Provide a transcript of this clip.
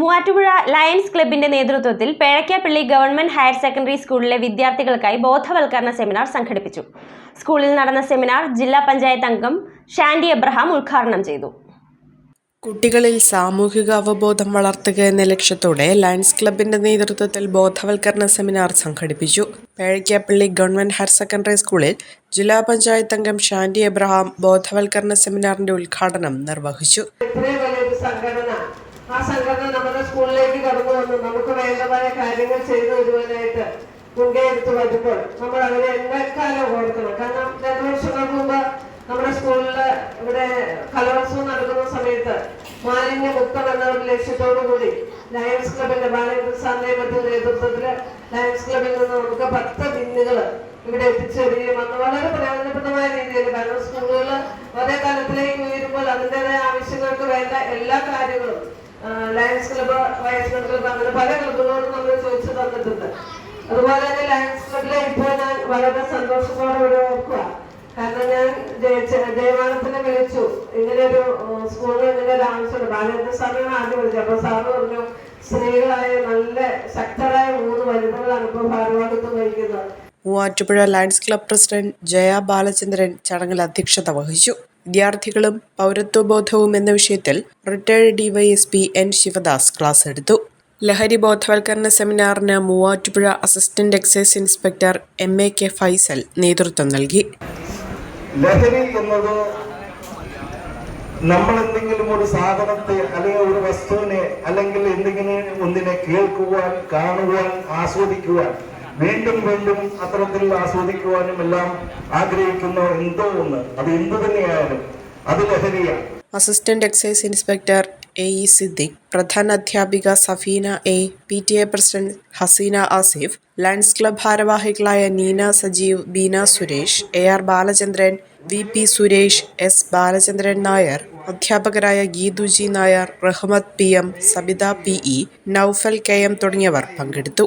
Muvattupuzha lions ക്ലബിന്റെ നേതൃത്വത്തിൽ Pezhakkappilly government higher secondary സ്കൂളിലെ വിദ്യാർത്ഥികൾക്കായി ബോധവൽക്കരണ സെമിനാർ സംഘടിപ്പിച്ചു. സ്കൂളിൽ നടന്ന സെമിനാർ ജില്ലാ പഞ്ചായത്ത് അംഗം ഷാൻഡി എബ്രഹാം ഉദ്ഘാടനം ചെയ്തു. കുട്ടികളിൽ സാമൂഹിക അവബോധം വളർത്തുക എന്ന ലക്ഷ്യത്തോടെ ലയൺസ് ക്ലബിന്റെ നേതൃത്വത്തിൽ ബോധവൽക്കരണ സെമിനാർ സംഘടിപ്പിച്ചു. പേഴക്കാപ്പള്ളി ഗവൺമെന്റ് ഹയർ സെക്കൻഡറി സ്കൂളിൽ ജില്ലാ പഞ്ചായത്ത് അംഗം ഷാൻഡി എബ്രഹാം ബോധവൽക്കരണ സെമിനാറിന്റെ ഉദ്ഘാടനം നിർവഹിച്ചു. സംഘടന ആ സംഘടന നമ്മുടെ സ്കൂളിലേക്ക് കടന്നു വന്നു. നമുക്ക് വേണ്ടതായ കാര്യങ്ങൾ ചെയ്തു വരുവാനായിട്ട് മുൻകൈയെടുത്ത് വരുമ്പോൾ നമ്മൾ അവരെ എന്നെക്കാലം ഓർക്കണം. കാരണം രണ്ടു വർഷങ്ങൾക്ക് മുമ്പ് നമ്മുടെ സ്കൂളിൽ ഇവിടെ കലോത്സവം നടക്കുന്ന സമയത്ത് മാലിന്യ മുക്തം എന്ന ഒരു ലക്ഷ്യത്തോടു കൂടി ലയൺസ് ക്ലബിന്റെ ബാലകൃഷ്ണ സാറിന്റെ മറ്റു നേതൃത്വത്തിൽ ലയൺസ് ക്ലബിൽ നിന്ന് നമുക്ക് പത്ത് ബിന്നുകൾ ഇവിടെ എത്തിച്ചേരുകയും അന്ന് വളരെ പ്രയോജനപ്രദമായ രീതിയിൽ കാരണം സ്കൂളുകൾ ഒരേ തലത്തിലേക്ക് ഉയരുമ്പോൾ അതിന്റെതായ ആവശ്യങ്ങൾക്ക് വേണ്ട എല്ലാ കാര്യങ്ങളും ലയൺസ് ക്ലബ് വൈസ് ക്ലബ്ബ് അങ്ങനെ പല ക്ലബ്ബുകളോടും നമ്മൾ ചോദിച്ചു തന്നിട്ടുണ്ട്. അതുപോലെ തന്നെ ലയൺസ് ക്ലബിലെ ഇപ്പോൾ ഞാൻ വളരെ സന്തോഷത്തോടെ ഇവിടെ ഓർക്കുക. കാരണം ഞാൻ ദേവാനത്തിനെ വിളിച്ചു. ഇങ്ങനെ ഒരു സ്കൂളിൽ ഇങ്ങനെ ഒരു ആവശ്യമുണ്ട് ബാലേന്ദ്ര സാറിനാണ് ആദ്യം വിളിച്ചത് അപ്പൊ സാറ് പറഞ്ഞു സ്ത്രീകളായ നല്ല ശക്തരായ മൂന്ന് വനിതകളാണ് ഇപ്പോൾ ഭാരവാഹിത്വം വഹിക്കുന്നത്. Muvattupuzha lions club president Jaya Balachandran ചടങ്ങിൽ അധ്യക്ഷത വഹിച്ചു. വിദ്യാർത്ഥികളും പൗരത്വബോധവും എന്ന വിഷയത്തിൽ retired DYSP N Sivadas class എടുത്തു. ലഹരി ബോധവൽക്കരണ സെമിനാറിന് Muvattupuzha assistant excise inspector M A K Faisal നേതൃത്വം നൽകി. ലഹരി എന്നത് നമ്മൾ എന്തെങ്കിലും ഒരു സാധനത്തെ അല്ലെങ്കിൽ ഒരു വസ്തുവിനെ അല്ലെങ്കിൽ എന്തെങ്കിലും ഒന്നിനെ കേൾക്കുവാൻ കാണുവാൻ ആസ്വദിക്കുവാൻ വീണ്ടും വീണ്ടും അത്തരത്തിൽ ആസ്വദിക്കുവാനും എല്ലാം ആഗ്രഹിക്കുന്ന എന്തോ ഒന്ന്. അത് എന്തു തന്നെയായാലും അത് ലഹരിയാണ്. Assistant excise inspector A E Siddique പ്രധാന അധ്യാപിക Safeena A P T A president Haseena Asif lions club ഭാരവാഹികളായ Neena Sajeev Beena Suresh A R Balachandran V P Suresh S Balachandran Nair അധ്യാപകരായ Geethuji Nair Rahmath P M Sabitha P E Naufal K M തുടങ്ങിയവർ പങ്കെടുത്തു.